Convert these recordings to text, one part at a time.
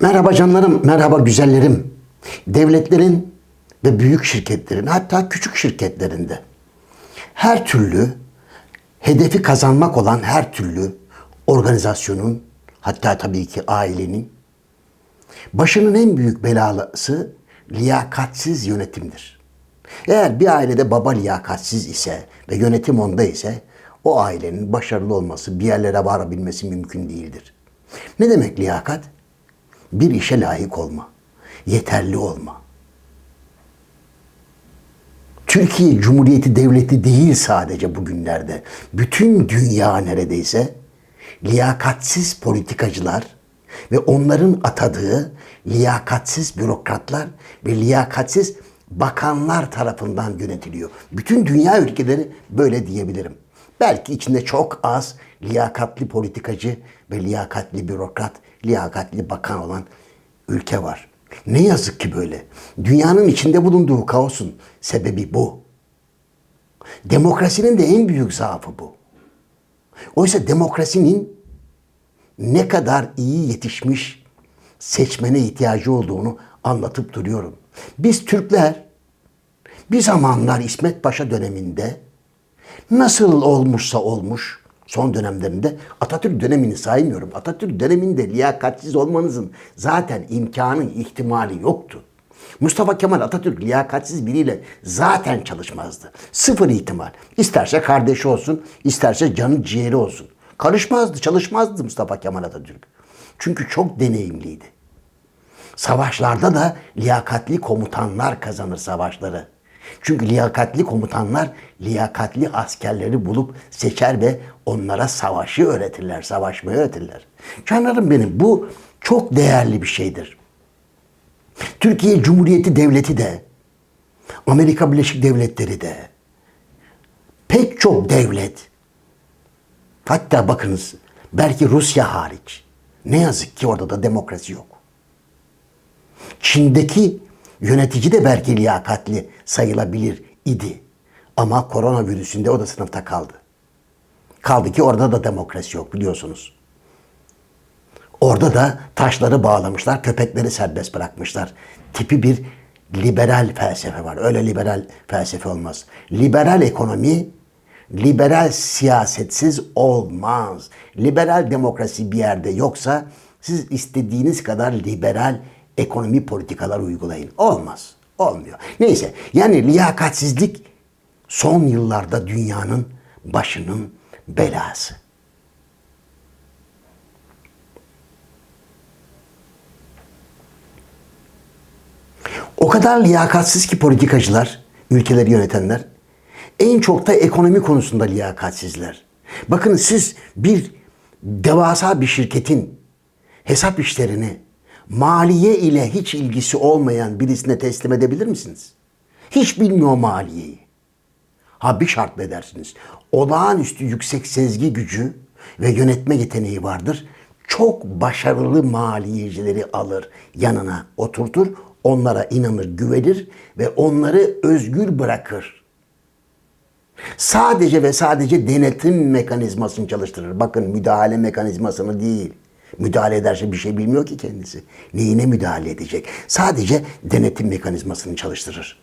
Merhaba canlarım, merhaba güzellerim. Devletlerin ve büyük şirketlerin hatta küçük şirketlerinde her türlü hedefi kazanmak olan her türlü organizasyonun hatta tabii ki ailenin başının en büyük belası liyakatsiz yönetimdir. Eğer bir ailede baba liyakatsiz ise ve yönetim onda ise o ailenin başarılı olması, bir yerlere varabilmesi mümkün değildir. Ne demek liyakat? Bir işe layık olma, yeterli olma. Türkiye Cumhuriyeti Devleti değil sadece bugünlerde. Bütün dünya neredeyse liyakatsiz politikacılar ve onların atadığı liyakatsiz bürokratlar ve liyakatsiz bakanlar tarafından yönetiliyor. Bütün dünya ülkeleri böyle diyebilirim. Belki içinde çok az liyakatli politikacı ve liyakatli bürokrat, liyakatli bakan olan ülke var. Ne yazık ki böyle. Dünyanın içinde bulunduğu kaosun sebebi bu. Demokrasinin de en büyük zaafı bu. Oysa demokrasinin ne kadar iyi yetişmiş seçmene ihtiyacı olduğunu anlatıp duruyorum. Biz Türkler bir zamanlar İsmet Paşa döneminde nasıl olmuşsa olmuş son dönemlerinde Atatürk dönemini saymıyorum. Atatürk döneminde liyakatsiz olmanızın zaten imkanı, ihtimali yoktu. Mustafa Kemal Atatürk liyakatsiz biriyle zaten çalışmazdı. Sıfır ihtimal. İsterse kardeşi olsun, isterse canı ciğeri olsun. Karışmazdı, çalışmazdı Mustafa Kemal Atatürk. Çünkü çok deneyimliydi. Savaşlarda da liyakatli komutanlar kazanır savaşları. Çünkü liyakatli komutanlar liyakatli askerleri bulup seçer ve onlara savaşı öğretirler, savaşmayı öğretirler. Canlarım benim bu çok değerli bir şeydir. Türkiye Cumhuriyeti Devleti de, Amerika Birleşik Devletleri de, pek çok devlet, hatta bakınız belki Rusya hariç, ne yazık ki orada da demokrasi yok. Çin'deki yönetici de belki liyakatli sayılabilir idi. Ama koronavirüsünde o da sınıfta kaldı. Kaldı ki orada da demokrasi yok biliyorsunuz. Orada da taşları bağlamışlar, köpekleri serbest bırakmışlar. Tipi bir liberal felsefe var. Öyle liberal felsefe olmaz. Liberal ekonomi, liberal siyasetsiz olmaz. Liberal demokrasi bir yerde yoksa siz istediğiniz kadar liberal ekonomi politikalar uygulayın. Olmaz. Olmuyor. Neyse yani liyakatsizlik son yıllarda dünyanın başının belası. O kadar liyakatsiz ki politikacılar, ülkeleri yönetenler, en çok da ekonomi konusunda liyakatsizler. Bakın siz bir devasa bir şirketin hesap işlerini maliye ile hiç ilgisi olmayan birisine teslim edebilir misiniz? Hiç bilmiyor maliyeyi. Ha bir şartla edersiniz. Olağanüstü yüksek sezgi gücü ve yönetme yeteneği vardır. Çok başarılı maliyecileri alır, yanına oturtur, onlara inanır, güvenir ve onları özgür bırakır. Sadece ve sadece denetim mekanizmasını çalıştırır. Bakın müdahale mekanizmasını değil. Müdahale ederse bir şey bilmiyor ki kendisi. Neyine müdahale edecek? Sadece denetim mekanizmasını çalıştırır.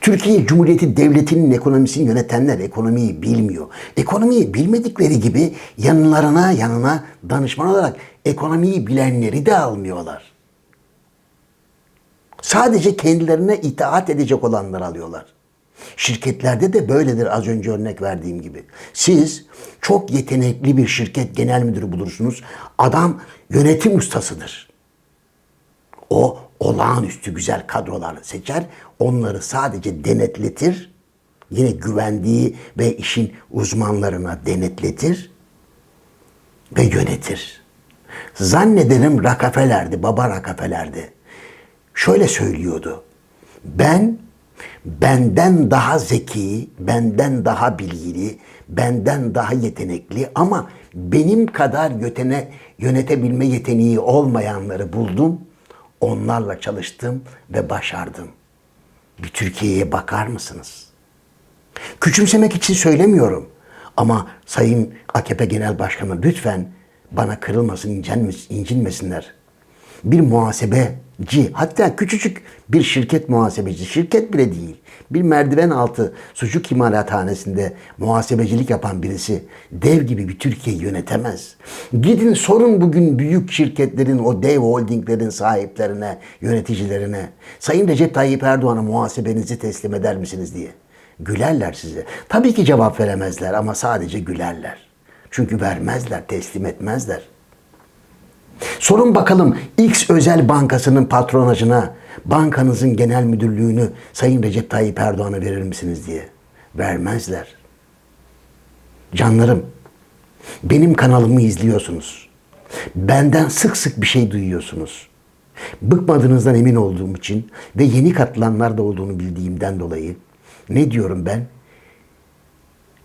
Türkiye Cumhuriyeti Devleti'nin ekonomisini yönetenler ekonomiyi bilmiyor. Ekonomiyi bilmedikleri gibi yanlarına yanına danışman olarak ekonomiyi bilenleri de almıyorlar. Sadece kendilerine itaat edecek olanları alıyorlar. Şirketlerde de böyledir az önce örnek verdiğim gibi. Siz çok yetenekli bir şirket genel müdürü bulursunuz. Adam yönetim ustasıdır. O olağanüstü güzel kadrolar seçer. Onları sadece denetletir. Yine güvendiği ve işin uzmanlarına denetletir ve yönetir. Zannederim Rockefeller'di, baba Rockefeller'di. Şöyle söylüyordu. Ben benden daha zeki, benden daha bilgili, benden daha yetenekli ama benim kadar yötene, yönetebilme yeteneği olmayanları buldum. Onlarla çalıştım ve başardım. Bir Türkiye'ye bakar mısınız? Küçümsemek için söylemiyorum. Ama Sayın AKP Genel Başkanı lütfen bana kırılmasın, incinmesinler. Bir muhasebeci hatta küçücük bir şirket muhasebeci şirket bile değil bir merdiven altı sucuk imalathanesinde muhasebecilik yapan birisi dev gibi bir Türkiye'yi yönetemez. Gidin sorun bugün büyük şirketlerin o dev holdinglerin sahiplerine, yöneticilerine Sayın Recep Tayyip Erdoğan'a muhasebenizi teslim eder misiniz diye. Gülerler size. Tabii ki cevap veremezler ama sadece gülerler. Çünkü vermezler, teslim etmezler. Sorun bakalım X özel bankasının patronajına bankanızın genel müdürlüğünü Sayın Recep Tayyip Erdoğan'a verir misiniz diye. Vermezler. Canlarım, benim kanalımı izliyorsunuz. Benden sık sık bir şey duyuyorsunuz. Bıkmadığınızdan emin olduğum için ve yeni katılanlar da olduğunu bildiğimden dolayı ne diyorum ben?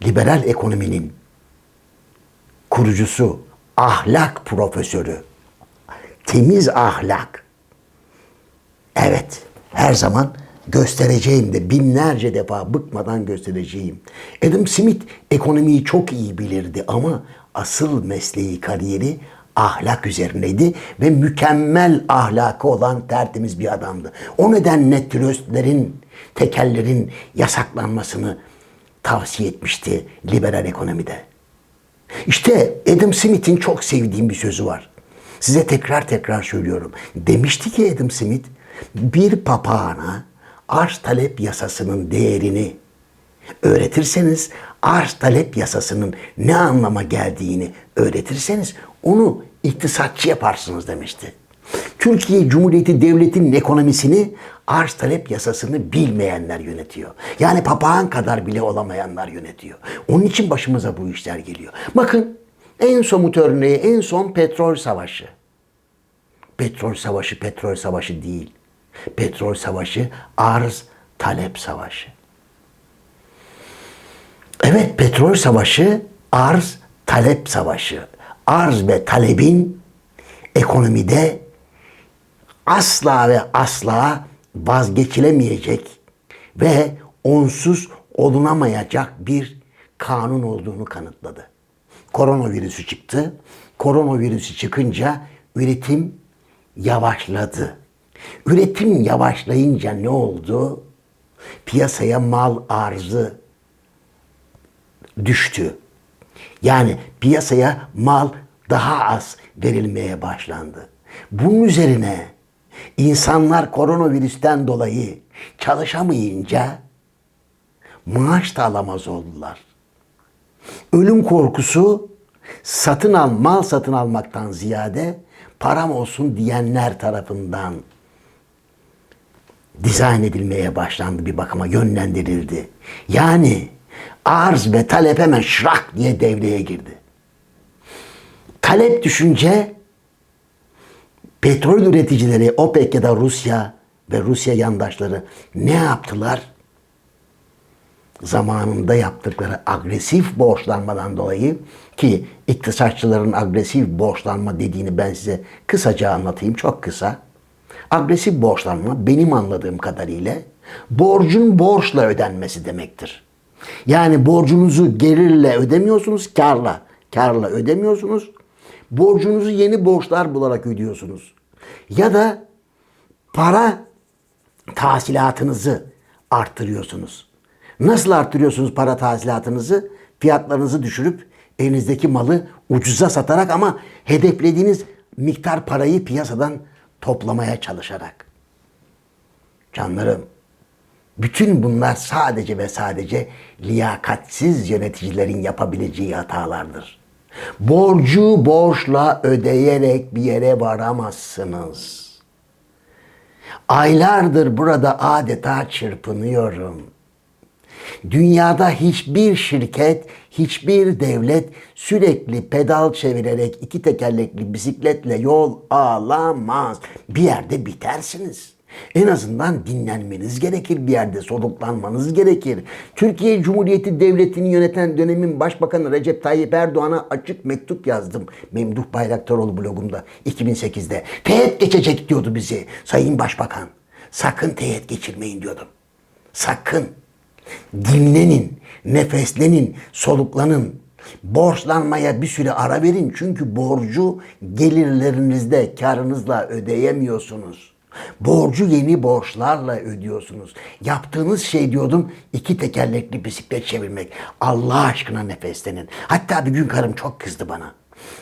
Liberal ekonominin kurucusu, ahlak profesörü, temiz ahlak. Evet, her zaman göstereceğim de binlerce defa bıkmadan göstereceğim. Adam Smith ekonomiyi çok iyi bilirdi ama asıl mesleği, kariyeri ahlak üzerineydi ve mükemmel ahlakı olan tertemiz bir adamdı. O nedenle tröstlerin, tekellerin yasaklanmasını tavsiye etmişti liberal ekonomide. İşte Adam Smith'in çok sevdiğim bir sözü var. Size tekrar tekrar söylüyorum. Demişti ki Adam Smith, bir papağana arz talep yasasının değerini öğretirseniz, arz talep yasasının ne anlama geldiğini öğretirseniz onu iktisatçı yaparsınız demişti. Türkiye Cumhuriyeti Devleti'nin ekonomisini arz talep yasasını bilmeyenler yönetiyor. Yani papağan kadar bile olamayanlar yönetiyor. Onun için başımıza bu işler geliyor. Bakın en somut örneği en son petrol savaşı. Petrol savaşı petrol savaşı değil. Petrol savaşı arz talep savaşı. Evet petrol savaşı arz talep savaşı. Arz ve talebin ekonomide asla ve asla vazgeçilemeyecek ve onsuz olunamayacak bir kanun olduğunu kanıtladı. Koronavirüsü çıktı. Koronavirüsü çıkınca üretim yavaşladı. Üretim yavaşlayınca ne oldu? Piyasaya mal arzı düştü. Yani piyasaya mal daha az verilmeye başlandı. Bunun üzerine insanlar koronavirüsten dolayı çalışamayınca maaş da alamaz oldular. Ölüm korkusu satın al, mal satın almaktan ziyade param olsun diyenler tarafından dizayn edilmeye başlandı bir bakıma yönlendirildi. Yani arz ve talep hemen şrak diye devreye girdi. Talep düşünce petrol üreticileri OPEC ya da Rusya ve Rusya yandaşları ne yaptılar? Zamanında yaptıkları agresif borçlanmadan dolayı ki iktisatçıların agresif borçlanma dediğini ben size kısaca anlatayım çok kısa. Agresif borçlanma benim anladığım kadarıyla borcun borçla ödenmesi demektir. Yani borcunuzu gelirle ödemiyorsunuz, karla. Karla ödemiyorsunuz. Borcunuzu yeni borçlar bularak ödüyorsunuz. Ya da para tahsilatınızı arttırıyorsunuz. Nasıl arttırıyorsunuz para tahsilatınızı? Fiyatlarınızı düşürüp elinizdeki malı ucuza satarak ama hedeflediğiniz miktar parayı piyasadan toplamaya çalışarak. Canlarım, bütün bunlar sadece ve sadece liyakatsiz yöneticilerin yapabileceği hatalardır. Borcu borçla ödeyerek bir yere varamazsınız. Aylardır burada adeta çırpınıyorum. Dünyada hiçbir şirket, hiçbir devlet sürekli pedal çevirerek iki tekerlekli bisikletle yol alamaz. Bir yerde bitersiniz. En azından dinlenmeniz gerekir bir yerde, soluklanmanız gerekir. Türkiye Cumhuriyeti Devleti'ni yöneten dönemin Başbakanı Recep Tayyip Erdoğan'a açık mektup yazdım. Memduh Bayraktaroğlu blogumda 2008'de. Teğet geçecek diyordu bizi Sayın Başbakan. Sakın teğet geçirmeyin diyordum. Sakın. Dinlenin, nefeslenin, soluklanın. Borçlanmaya bir süre ara verin çünkü borcu gelirlerinizde karınızla ödeyemiyorsunuz. Borcu yeni borçlarla ödüyorsunuz. Yaptığınız şey diyordum iki tekerlekli bisiklet çevirmek. Allah aşkına nefeslenin. Hatta bir gün karım çok kızdı bana.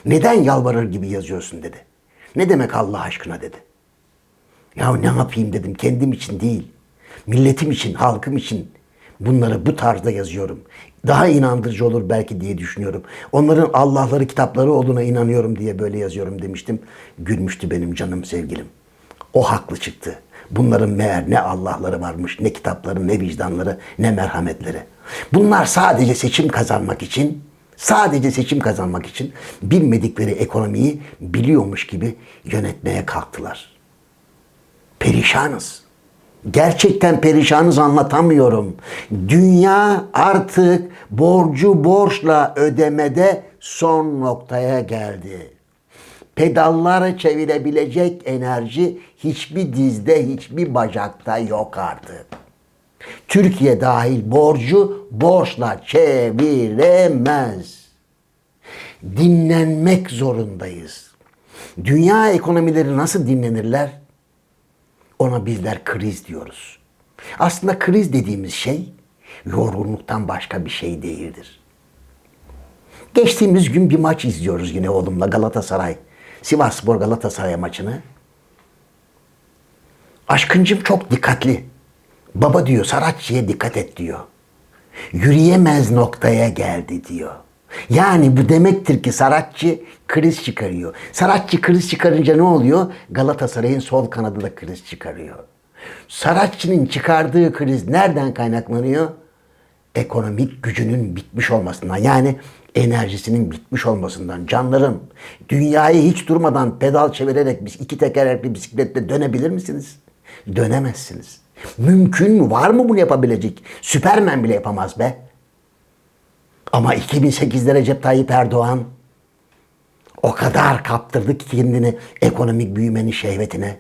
Neden yalvarır gibi yazıyorsun dedi. Ne demek Allah aşkına dedi. Ya ne yapayım dedim kendim için değil. Milletim için, halkım için bunları bu tarzda yazıyorum. Daha inandırıcı olur belki diye düşünüyorum. Onların Allah'ları, kitapları olduğuna inanıyorum diye böyle yazıyorum demiştim. Gülmüştü benim canım sevgilim. O haklı çıktı. Bunların meğer ne Allah'ları varmış, ne kitapları, ne vicdanları, ne merhametleri. Bunlar sadece seçim kazanmak için, sadece seçim kazanmak için bilmedikleri ekonomiyi biliyormuş gibi yönetmeye kalktılar. Perişanız. Gerçekten perişanız anlatamıyorum. Dünya artık borcu borçla ödemede son noktaya geldi. Pedalları çevirebilecek enerji hiçbir dizde, hiçbir bacakta yok artık. Türkiye dahil borcu borçla çeviremez. Dinlenmek zorundayız. Dünya ekonomileri nasıl dinlenirler? Ona bizler kriz diyoruz. Aslında kriz dediğimiz şey yorgunluktan başka bir şey değildir. Geçtiğimiz gün bir maç izliyoruz yine oğlumla Galatasaray. Sivasspor Galatasaray maçını. Aşkıncım çok dikkatli. Baba diyor Saratçı'ya dikkat et diyor. Yürüyemez noktaya geldi diyor. Yani bu demektir ki Saratçı kriz çıkarıyor. Saratçı kriz çıkarınca ne oluyor? Galatasaray'ın sol kanadı da kriz çıkarıyor. Saratçı'nın çıkardığı kriz nereden kaynaklanıyor? Ekonomik gücünün bitmiş olmasından yani enerjisinin bitmiş olmasından. Canlarım dünyayı hiç durmadan pedal çevirerek biz iki tekerlekli bisikletle dönebilir misiniz? Dönemezsiniz. Mümkün mü? Var mı bunu yapabilecek? Süpermen bile yapamaz be. Ama 2008'de Recep Tayyip Erdoğan o kadar kaptırdı ki kendini ekonomik büyümenin şehvetine.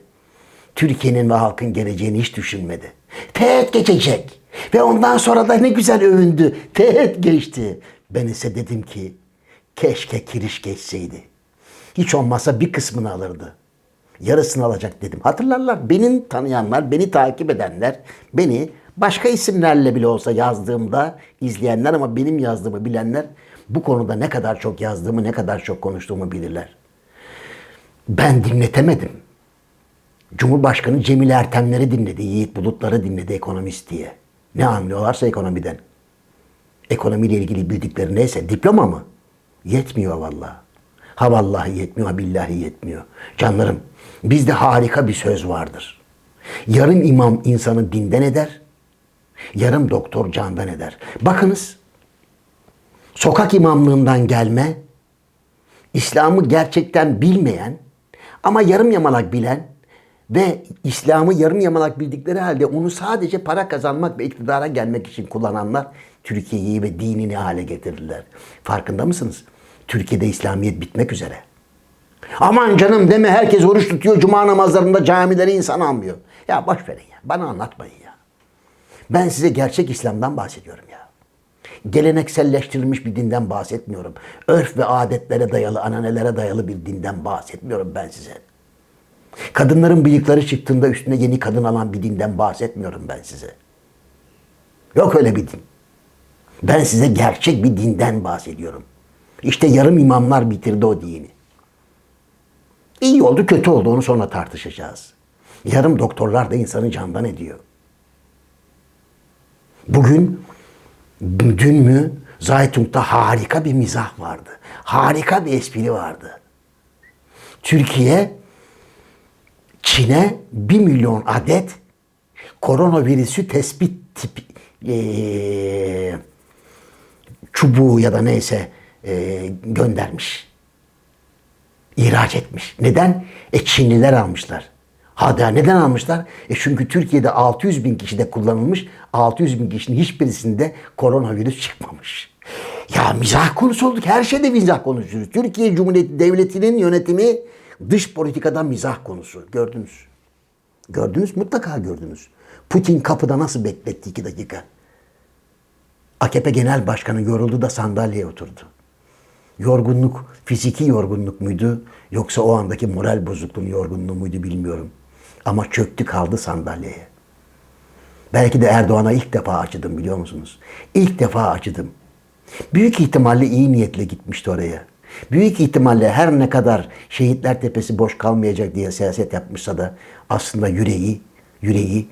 Türkiye'nin ve halkın geleceğini hiç düşünmedi. Teğet geçecek. Ve ondan sonra da ne güzel övündü. Teğet geçti. Ben ise dedim ki keşke kiriş geçseydi. Hiç olmazsa bir kısmını alırdı. Yarısını alacak dedim. Hatırlarlar beni tanıyanlar, beni takip edenler, beni başka isimlerle bile olsa yazdığımda izleyenler ama benim yazdığımı bilenler bu konuda ne kadar çok yazdığımı, ne kadar çok konuştuğumu bilirler. Ben dinletemedim. Cumhurbaşkanı Cemil Ertemleri dinledi, Yiğit Bulutları dinledi ekonomist diye. Ne anlıyorlarsa ekonomiden. Ekonomiyle ilgili bildikleri neyse diploma mı? Yetmiyor vallahi. Ha vallahi yetmiyor, ha billahi yetmiyor. Canlarım, bizde harika bir söz vardır. Yarım imam insanı dinden eder, yarım doktor candan eder. Bakınız, sokak imamlığından gelme, İslam'ı gerçekten bilmeyen ama yarım yamalak bilen ve İslam'ı yarım yamalak bildikleri halde onu sadece para kazanmak ve iktidara gelmek için kullananlar Türkiye'yi ve dinini hale getirirler. Farkında mısınız? Türkiye'de İslamiyet bitmek üzere. Aman canım deme herkes oruç tutuyor cuma namazlarında camileri insan almıyor. Ya boş verin ya bana anlatmayın ya. Ben size gerçek İslam'dan bahsediyorum ya. Gelenekselleştirilmiş bir dinden bahsetmiyorum. Örf ve adetlere dayalı, ananelere dayalı bir dinden bahsetmiyorum ben size. Kadınların bıyıkları çıktığında üstüne yeni kadın alan bir dinden bahsetmiyorum ben size. Yok öyle bir din. Ben size gerçek bir dinden bahsediyorum. İşte yarım imamlar bitirdi o dini. İyi oldu kötü oldu onu sonra tartışacağız. Yarım doktorlar da insanı candan ediyor. Bugün, dün mü Zaytung'da harika bir mizah vardı. Harika bir espri vardı. Türkiye Çin'e 1 milyon adet koronavirüsü tespit tipi ee, çubuğu ya da neyse e, göndermiş. İhraç etmiş. Neden? E Çinliler almışlar. Hadi neden almışlar? E çünkü Türkiye'de 600 bin kişide kullanılmış. 600 bin kişinin hiçbirisinde koronavirüs çıkmamış. Ya mizah konusu olduk. Her şeyde mizah konuşuyoruz. Türkiye Cumhuriyeti Devleti'nin yönetimi dış politikada mizah konusu. Gördünüz. Gördünüz mutlaka gördünüz. Putin kapıda nasıl bekletti iki dakika. AKP Genel Başkanı yoruldu da sandalyeye oturdu. Yorgunluk, fiziki yorgunluk muydu yoksa o andaki moral bozukluğun yorgunluğu muydu bilmiyorum. Ama çöktü kaldı sandalyeye. Belki de Erdoğan'a ilk defa acıdım biliyor musunuz? İlk defa acıdım. Büyük ihtimalle iyi niyetle gitmişti oraya. Büyük ihtimalle her ne kadar şehitler tepesi boş kalmayacak diye siyaset yapmışsa da aslında yüreği, yüreği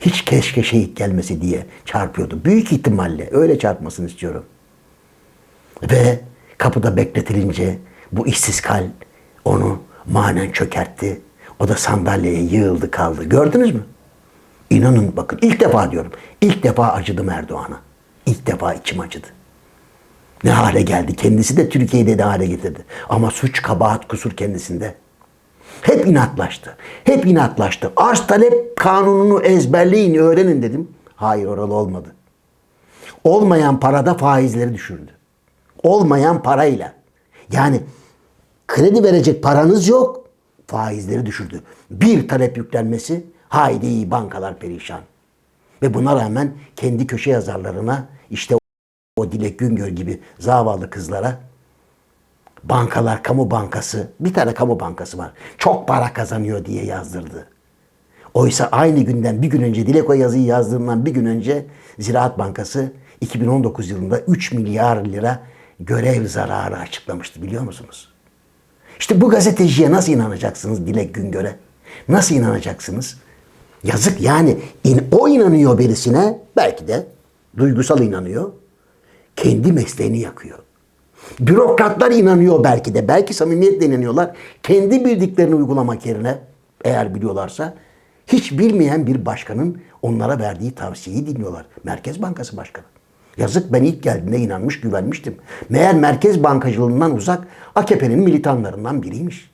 hiç keşke şehit gelmesi diye çarpıyordu. Büyük ihtimalle öyle çarpmasını istiyorum. Ve kapıda bekletilince bu işsiz kal onu manen çökertti. O da sandalyeye yığıldı kaldı. Gördünüz mü? İnanın bakın ilk defa diyorum. İlk defa acıdım Erdoğan'a. İlk defa içim acıdı. Ne hale geldi. Kendisi de Türkiye'yi de hale getirdi. Ama suç, kabahat, kusur kendisinde. Hep inatlaştı. Hep inatlaştı. Arz talep kanununu ezberleyin, öğrenin dedim. Hayır oralı olmadı. Olmayan parada faizleri düşürdü. Olmayan parayla. Yani kredi verecek paranız yok. Faizleri düşürdü. Bir talep yüklenmesi haydi bankalar perişan. Ve buna rağmen kendi köşe yazarlarına işte o Dilek Güngör gibi zavallı kızlara bankalar, kamu bankası, bir tane kamu bankası var. Çok para kazanıyor diye yazdırdı. Oysa aynı günden bir gün önce Dilek o yazıyı yazdığından bir gün önce Ziraat Bankası 2019 yılında 3 milyar lira görev zararı açıklamıştı biliyor musunuz? İşte bu gazeteciye nasıl inanacaksınız Dilek Güngör'e? Nasıl inanacaksınız? Yazık yani in, o inanıyor birisine belki de duygusal inanıyor. Kendi mesleğini yakıyor. Bürokratlar inanıyor belki de. Belki samimiyetle inanıyorlar. Kendi bildiklerini uygulamak yerine eğer biliyorlarsa hiç bilmeyen bir başkanın onlara verdiği tavsiyeyi dinliyorlar. Merkez Bankası Başkanı. Yazık ben ilk geldiğinde inanmış güvenmiştim. Meğer merkez bankacılığından uzak AKP'nin militanlarından biriymiş.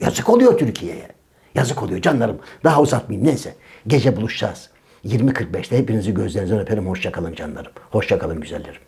Yazık oluyor Türkiye'ye. Yazık oluyor canlarım. Daha uzatmayayım neyse. Gece buluşacağız. 20.45'te hepinizi gözlerinizden öperim. Hoşçakalın canlarım. Hoşçakalın güzellerim.